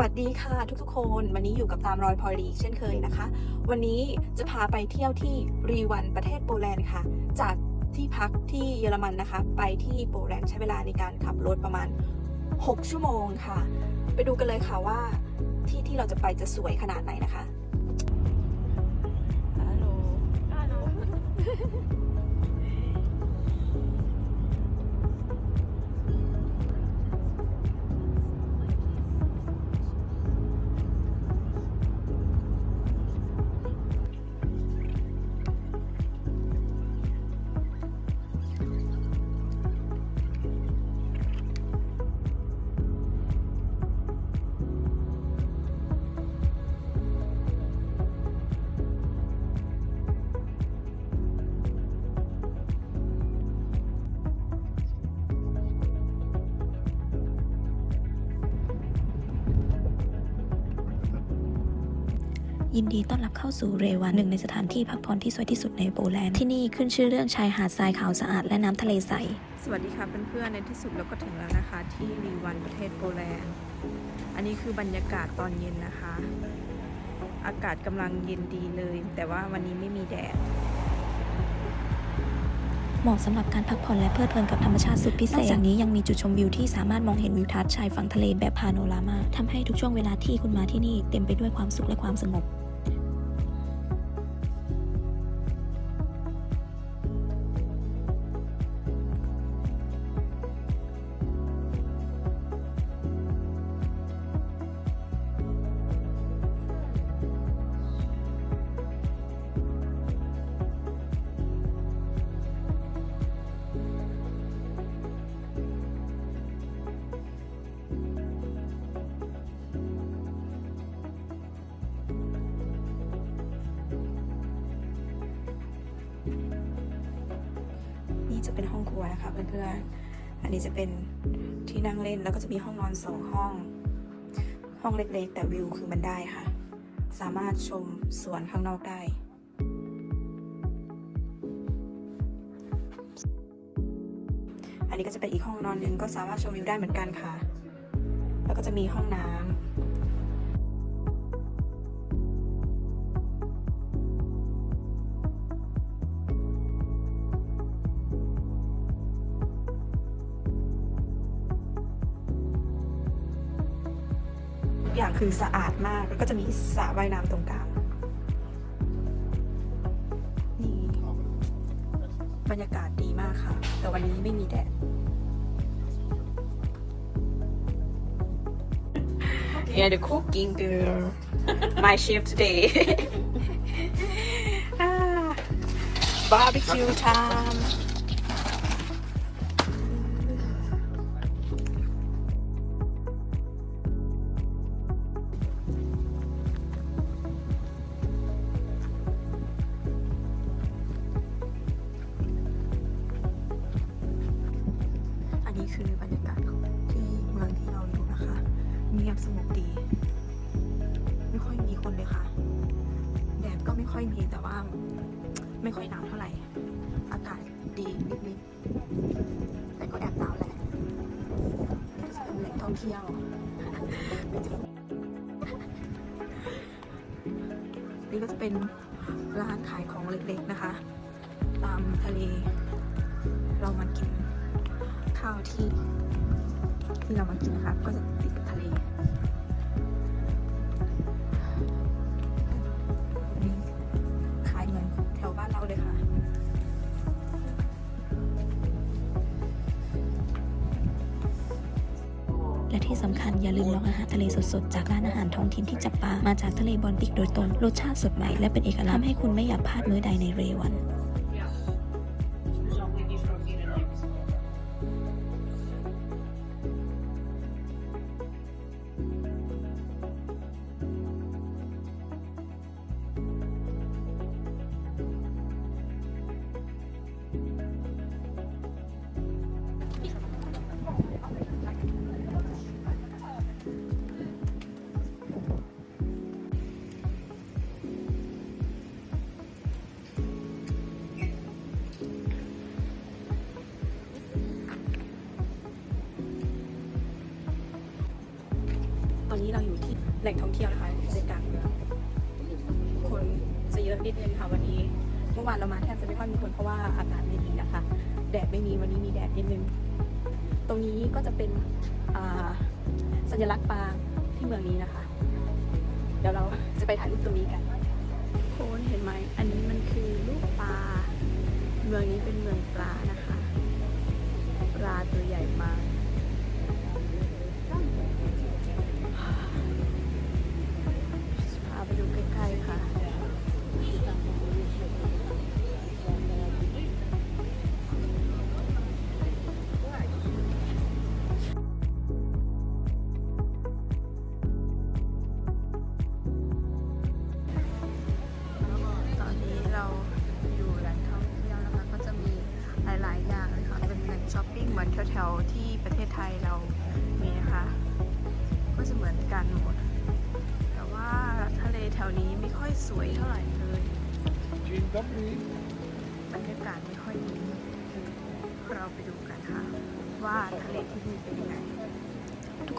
วัสดีค่ะทุกๆคนวันนี้อยู่กับตามรอยพลอยลีอีกเช่นเคยนะคะ วันนี้จะพาไปเที่ยวที่รีวันประเทศโปแลนด์ค่ะ จากที่พักที่เยอรมันนะคะ ไปที่โปแลนด์ใช้เวลาในการขับรถประมาณ 6 ชั่วโมงค่ะ ไปดูกันเลยค่ะว่าที่ที่เราจะไปจะสวยขนาดไหนนะคะฮัลโหล ยินดีต้อนรับเข้าสู่เรวันหนึ่งในสถานที่พักผ่อนที่สวยที่สุดในโปแลนด์ ที่นี่ขึ้นชื่อเรื่องชายหาดทรายขาวสะอาดและน้ำทะเลใส สวัสดีค่ะเพื่อนๆในที่สุดเราก็ถึงแล้วนะคะ ที่รีวันประเทศโปแลนด์ อันนี้คือบรรยากาศตอนเย็นนะคะ อากาศกำลังเย็นดีเลย แต่ว่าวันนี้ไม่มีแดดเหมาะสำหรับการพักผ่อนและเพลิดเพลินกับธรรมชาติสุดพิเศษนอกจากนี้ยังมีจุดชมวิวที่สามารถมองเห็นวิวทัศน์ชายฝั่งทะเลแบบพาโนรามาทำให้ทุกช่วงเวลาที่คุณมาที่นี่เต็มไปด้วยความสุขและความสงบ เป็นห้องครัวนะคะเพื่อนๆ อันนี้จะเป็นที่นั่งเล่นแล้วก็จะมีห้องนอนสองห้อง ห้องเล็กๆ แต่วิวคือมันได้ค่ะ สามารถชมสวนข้างนอกได้อันนี้ก็จะเป็นอีกห้องนอนหนึ่งก็สามารถชมวิวได้เหมือนกันค่ะ แล้วก็จะมีห้องน้ำ อย่างคือสะอาดมาก แล้วก็จะมีสระว่ายน้ำตรงกลางนี่บรรยากาศดีมากค่ะ แต่วันนี้ไม่มีแดด Yeah, the cooking girl. My chef today. barbecue time. ทะเล เรามากินข้าวที่ ที่เรามากินนะคะก็จะติดทะเลนี่ขายเหมือนแถวบ้านเราเลยค่ะและที่สำคัญอย่าลืมลองอาหารทะเลสดๆ จากร้านอาหารท้องถิ่นที่จับปลามาจากทะเลบอลติกโดยตรงรสชาติสดใหม่และเป็นเอกลักษณ์ทำให้คุณไม่อยากพลาดมื้อใดในเรวัน แหล่งท่องเที่ยวนะคะใจกลางเมืองคนจะเยอะนิดนึงค่ะวันนี้ เมื่อวานเรามาแทบจะไม่ค่อยมีคนเพราะว่าอากาศไม่ดีนะคะ แดดไม่มีวันนี้มีแดดนิดนึง ตรงนี้ก็จะเป็นสัญลักษณ์ปางที่เมืองนี้นะคะ เดี๋ยวเราจะไปถ่ายรูปตรงนี้กันโคนเห็นไหม อันนี้มันคือลูกปลา เมืองนี้เป็นเมืองปลานะคะ ปลาตัวใหญ่มาก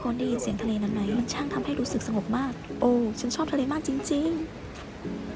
คนได้ยินเสียงทะเลนั้นไหมมันช่างทำให้รู้สึกสงบมาก โอ้ ฉันชอบทะเลมากจริง ๆ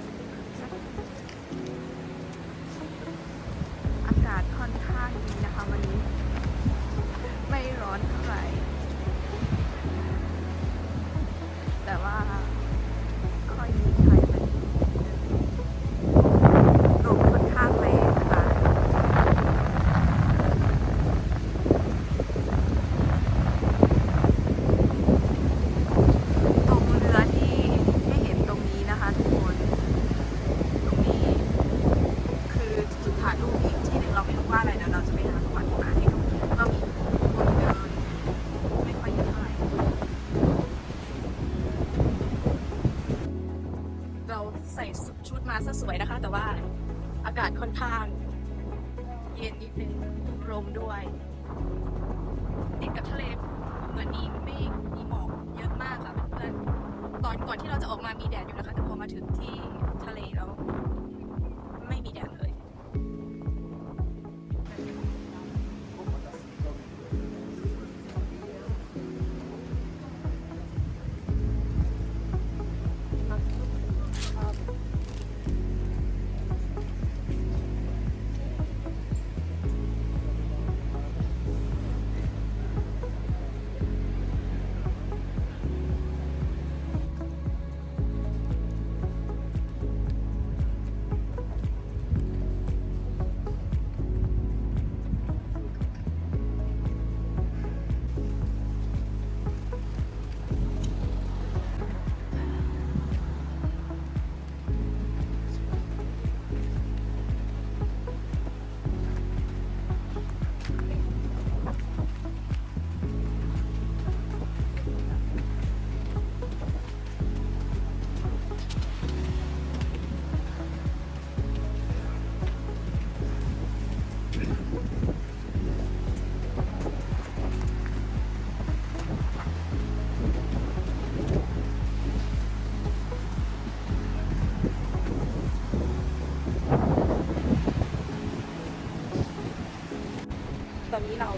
ตอนนี้เรา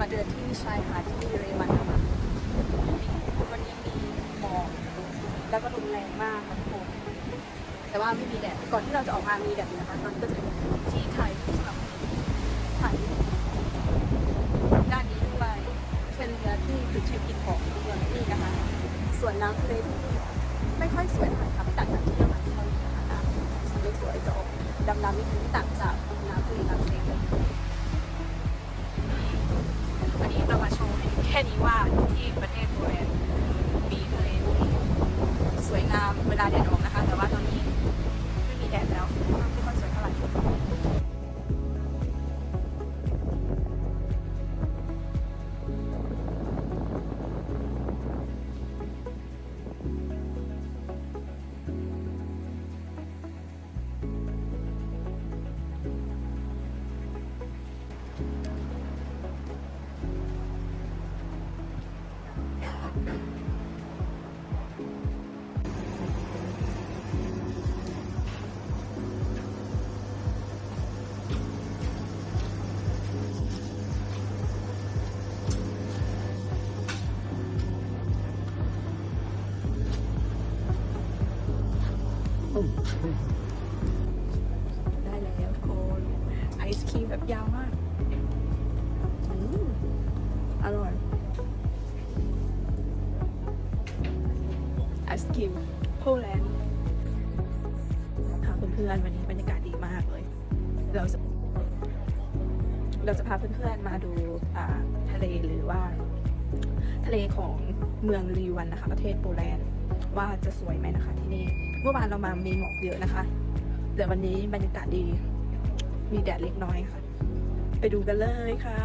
มาเดินที่ชายหาดที่เรวันนะคะวันนี้มีหมอกแล้วก็ลมแรงมากค่ะทุกคนแต่ว่าไม่มีแดด ก่อนที่เราจะออกมามีแดดนะคะตอนก็จะเป็นที่ถ่ายสำหรับถ่ายด้านนี้ด้วยเป็นเรือที่จุดเช็คอินของเมืองนี่นะคะ ส่วนน้ำทะเลที่ ได้แล้วทุกคนไอศครีมแบบยาวมากอืมอร่อยไอศครีมโพแลนด์ค่ะเพื่อนๆวันนี้บรรยากาศดีมากเลย เราจะเราจะพาเพื่อนๆมาดูาทะเลหรือว่า ทะเลของเมืองรีวันนะคะ ประเทศโปแลนด์ว่าจะสวยไหมนะคะที่นี่ เมื่อวานเรามามีหมอกเยอะนะคะ แต่วันนี้บรรยากาศดี มีแดดเล็กน้อยค่ะ ไปดูกันเลยค่ะ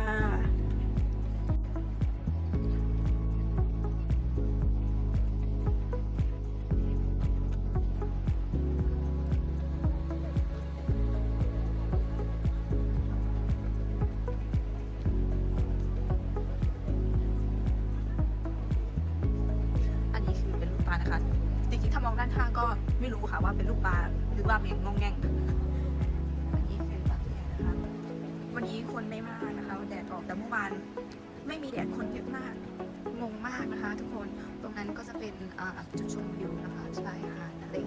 อันนี้คือเป็นลูกปลานะคะ ริงๆถ้ามองด้านข้างก็ไม่รู้ค่ะว่าเป็นลูกปลาหรือว่าเมีงงองแงงวันนี้คือปลาตัวใหญ่นะคะวันนี้คนไม่มากนะคะแดดออกแต่เมื่อวานไม่มีแดดคนเยอะมากงงมากนะคะ ทุกคนตรงนั้นก็จะเป็นจุดชมวิวนะคะชายหาดทะเล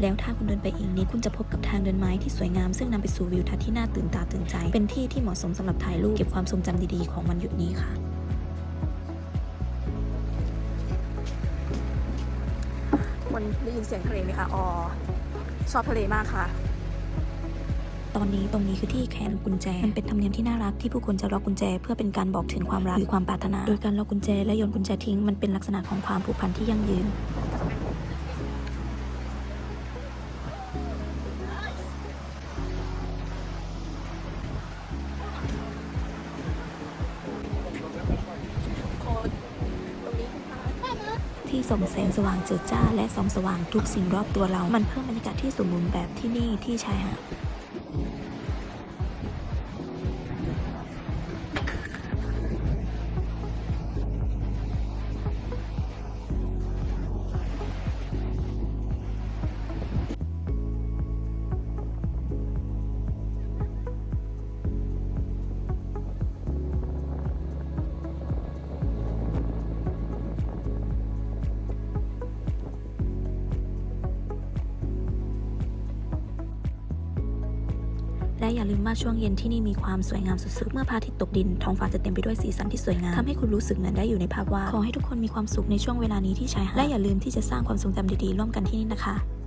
แล้วถ้าคุณเดินไปอีกนิดคุณจะพบกับทางเดินไม้ที่สวยงามซึ่งนำไปสู่วิวทัศน์ที่น่าตื่นตาตื่นใจ เป็นที่ที่เหมาะสมสำหรับถ่ายรูปเก็บความทรงจำดีๆของวันหยุดนี้ค่ะวันได้ยินเสียงทะเลไหมคะ อ๋อ ชอบทะเลมากค่ะ ตอนนี้ตรงนี้คือที่แขนกุญแจ มันเป็นธรรมเนียมที่น่ารักที่ผู้คนจะล็อกกุญแจ เพื่อเป็นการบอกถึงความรักหรือความปรารถนา โดยการล็อกกุญแจและโยนกุญแจทิ้ง มันเป็นลักษณะของความผูกพันที่ยั่งยืน ส่งแสงสว่างเจิดจ้าและส่องสว่างทุกสิ่งรอบตัวเรา มันเพิ่มบรรยากาศที่สมบูรณ์แบบที่นี่ที่ชายหาด อย่าลืมว่าช่วงเย็นที่นี่มีความสวยงามสุดๆ เมื่อพระอาทิตย์ตกดินท้องฟ้าจะเต็มไปด้วยสีสันที่สวยงามทำให้คุณรู้สึกเหมือนได้อยู่ในภาพวาดขอให้ทุกคนมีความสุขในช่วงเวลานี้ที่ชายหาดและอย่าลืมที่จะสร้างความทรงจำดีๆร่วมกันที่นี่นะคะ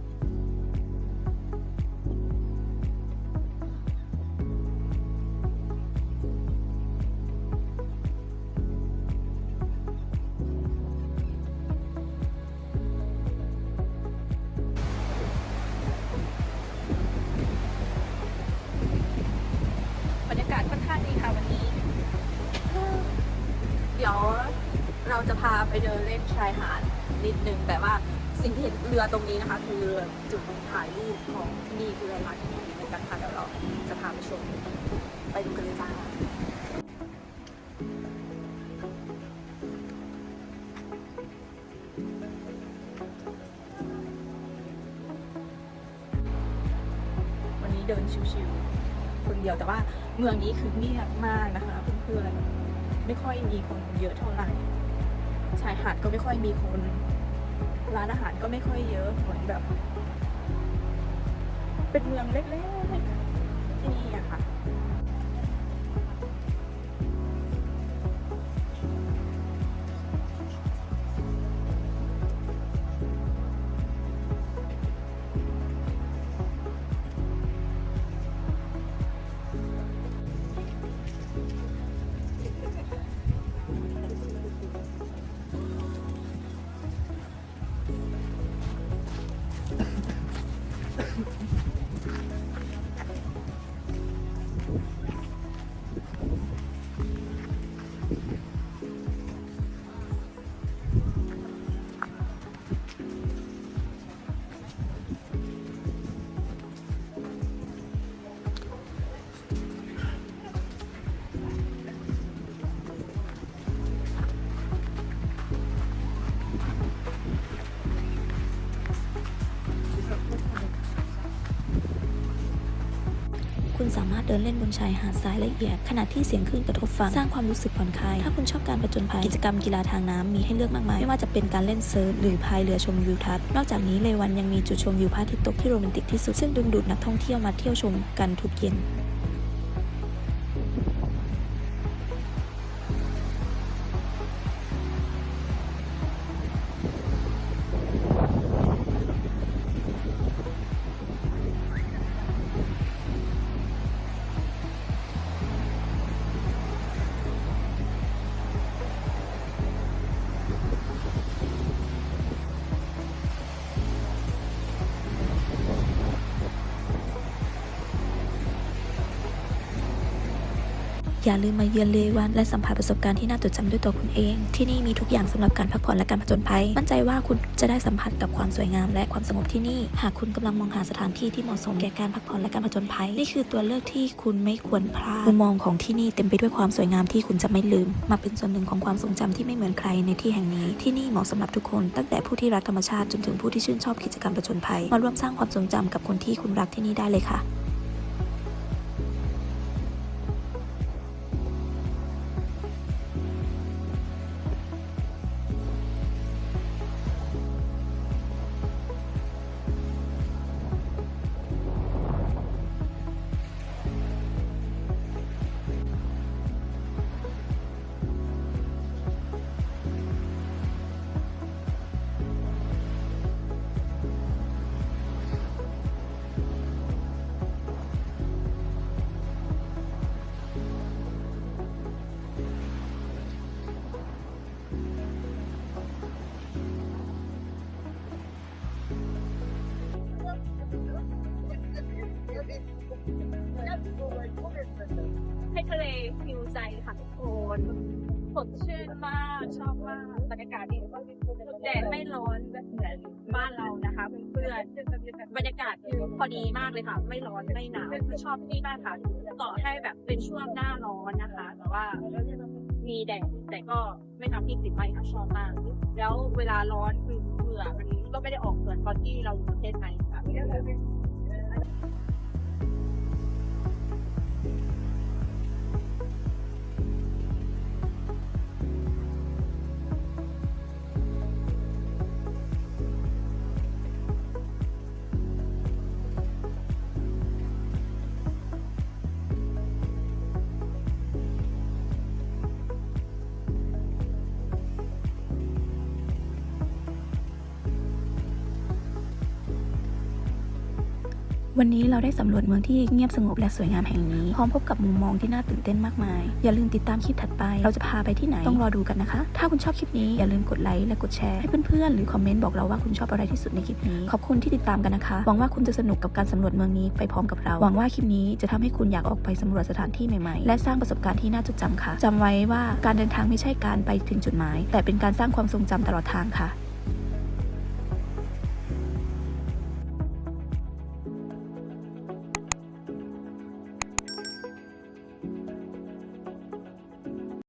ไปเดินเล่นชายหาดนิดนึง แต่ว่าสิ่งที่เห็นเรือตรงนี้นะคะ คือจุดถ่ายรูปของที่นี่คือแลนด์มาร์คที่นี่เหมือนกันค่ะเดี๋ยวเราจะพาไปชมไปดูกันเลยจ้าวันนี้เดินชิวๆคนเดียวแต่ว่าเมืองนี้คือเงียบมากนะคะเพื่อนๆไม่ค่อยมีคนเยอะเท่าไหร่ ชายหาดก็ไม่ค่อยมีคน ร้านอาหารก็ไม่ค่อยเยอะเหมือนแบบ เป็นเมืองเล็กๆที่นี่อะค่ะ คุณสามารถเดินเล่นบนชายหาดทรายละเอียด ขณะที่เสียงคลื่นกระทบฝั่งสร้างความรู้สึกผ่อนคลายถ้าคุณชอบการผจญภัยกิจกรรมกีฬาทางน้ำมีให้เลือกมากมาย ไม่ว่าจะเป็นการเล่นเซิร์ฟหรือพายเรือชมวิวทัศน์นอกจากนี้เลวันยังมีจุดชมวิวพระอาทิตย์ตกที่โรแมนติกที่สุดซึ่งดึงดูดนักท่องเที่ยวมาเที่ยวชมกันทุกเย็น อย่าลืมมาเยือนเลวัน และสัมผัสประสบการณ์ที่น่าจดจำด้วยตัวคุณเอง ที่นี่มีทุกอย่างสำหรับการพักผ่อนและการผจญภัย มั่นใจว่าคุณจะได้สัมผัสกับความสวยงามและความสงบที่นี่ หากคุณกำลังมองหาสถานที่ที่เหมาะสมแก่การพักผ่อนและการผจญภัย นี่คือตัวเลือกที่คุณไม่ควรพลาดมุมมองของที่นี่เต็มไปด้วยความสวยงามที่คุณจะไม่ลืม มาเป็นส่วนหนึ่งของความทรงจำที่ไม่เหมือนใครในที่แห่งนี้ ที่นี่เหมาะสำหรับทุกคน ตั้งแต่ผู้ที่รักธรรมชาติจนถึงผู้ที่ชื่นชอบกิจกรรมผจญภัย มาร่วมสร้างความทรงจำกับคนที่คุณรักที่นี่ได้เลยค่ะ สดชื่นมากชอบมากบรรยากาศดีแดดไม่ร้อนแบบเหมือนบ้านเรานะคะเพื่อนๆบรรยากาศคือพอดีมากเลยค่ะ ไม่ร้อนไม่หนาวคือชอบที่นี่มากค่ะต่อให้แบบเป็นช่วงหน้าร้อนนะคะ แต่ว่ามีแดดแต่ก็ไม่ทำให้ติดไฟค่ะชอบมาก แล้วเวลาร้อนคือเหงื่อมันก็ไม่ได้ออกเหมือนตอนที่เราอยู่ประเทศไทยค่ะ วันนี้เราได้สำรวจเมืองที่เงียบสงบและสวยงามแห่งนี้ พร้อมพบกับมุมมองที่น่าตื่นเต้นมากมาย อย่าลืมติดตามคลิปถัดไป เราจะพาไปที่ไหนต้องรอดูกันนะคะ ถ้าคุณชอบคลิปนี้อย่าลืมกดไลค์และกดแชร์ให้เพื่อนๆหรือคอมเมนต์บอกเราว่าคุณชอบอะไรที่สุดในคลิปนี้ ขอบคุณที่ติดตามกันนะคะ หวังว่าคุณจะสนุกกับการสำรวจเมืองนี้ไปพร้อมกับเรา หวังว่าคลิปนี้จะทำให้คุณอยากออกไปสำรวจสถานที่ใหม่ๆ และสร้างประสบการณ์ที่น่าจดจำค่ะจำไว้ว่าการเดินทางไม่ใช่การไปถึงจุดหมาย แต่เป็นการสร้างความทรงจำตลอดทางค่ะ